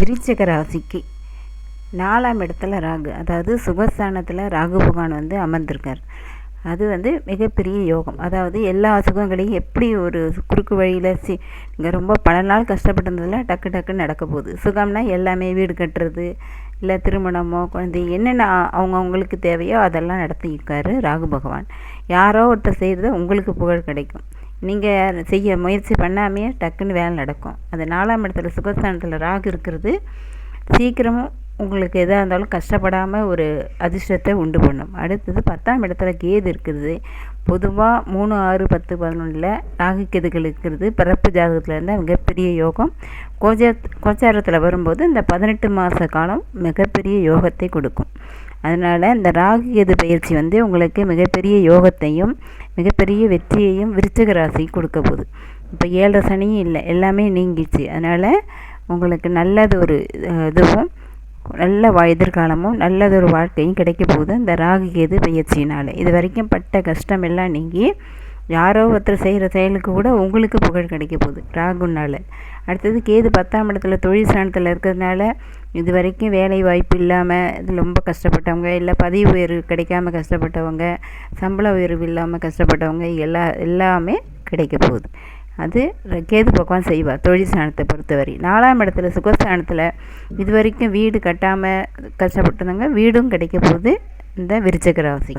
விருச்சிக ராசிக்கு நாலாம் இடத்துல ராகு அதாவது சுகஸ்தானத்தில் ராகு பகவான் வந்து அமர்ந்திருக்கார். அது வந்து மிகப்பெரிய யோகம். அதாவது எல்லா சுகங்களையும் எப்படி ஒரு குறுக்கு வழியில் சி இங்கே ரொம்ப பல நாள் கஷ்டப்பட்டிருந்ததில் டக்கு டக்குன்னு நடக்க போகுது. சுகம்னா எல்லாமே வீடு கட்டுறது இல்லை திருமணமோ குழந்தை என்னென்ன அவங்கவுங்களுக்கு தேவையோ அதெல்லாம் நடத்தியிருக்காரு ராகு பகவான். யாரோ ஒருத்தர் செய்கிறது உங்களுக்கு புகழ் கிடைக்கும். நீங்கள் செய்ய முயற்சி பண்ணாமையே டக்குன்னு வேலை நடக்கும். அது நாலாம் இடத்துல சுகஸ்தானத்தில் ராகு இருக்கிறது சீக்கிரமும் உங்களுக்கு எதாக இருந்தாலும் கஷ்டப்படாமல் ஒரு அதிர்ஷ்டத்தை உண்டு பண்ணும். அடுத்தது பத்தாம் இடத்துல கேது இருக்கிறது. பொதுவாக மூணு ஆறு பத்து பதினொன்றில் ராகு கேதுகள் இருக்கிறது. பிறப்பு ஜாதகத்தில் இருந்தால் மிகப்பெரிய யோகம். கோஜா கோச்சாரத்தில் வரும்போது இந்த பதினெட்டு மாத காலம் மிகப்பெரிய யோகத்தை கொடுக்கும். அதனால் இந்த ராகு கேது பயிற்சி வந்து உங்களுக்கு மிகப்பெரிய யோகத்தையும் மிகப்பெரிய வெற்றியையும் விருச்சிக ராசி கொடுக்க போகுது. இப்போ ஏழரை சனியும் இல்லை எல்லாமே நீங்கிச்சு அதனால் உங்களுக்கு நல்லது ஒரு இதுவும். நல்ல வா எதிர்காலமும் நல்லதொரு வாழ்க்கையும் கிடைக்க போகுது இந்த ராகு கேது பயிற்சினால் இது வரைக்கும் பட்ட கஷ்டம் எல்லாம் நீங்கி யாரோ ஒருத்தர் செய்கிற செயலுக்கு கூட உங்களுக்கு புகழ் கிடைக்க போகுது ராகுனால். அடுத்தது கேது பத்தாம் இடத்துல தொழில் ஸ்தானத்தில் இருக்கிறதுனால இது வரைக்கும் வேலை வாய்ப்பு இல்லாமல் இது ரொம்ப கஷ்டப்பட்டவங்க இல்லை பதவி உயர்வு கிடைக்காம கஷ்டப்பட்டவங்க சம்பள உயர்வு இல்லாமல் கஷ்டப்பட்டவங்க எல்லா எல்லாமே கிடைக்க போகுது. அது கேது பகவான் செய்வார் தொழில் ஸ்தானத்தை பொறுத்தவரை. நாலாம் இடத்துல சுகஸ்தானத்தில் இது வரைக்கும் வீடு கட்டாமல் கஷ்டப்பட்டிருந்தாங்க வீடும் கிடைக்க போகுது இந்த விருச்சக ராசி.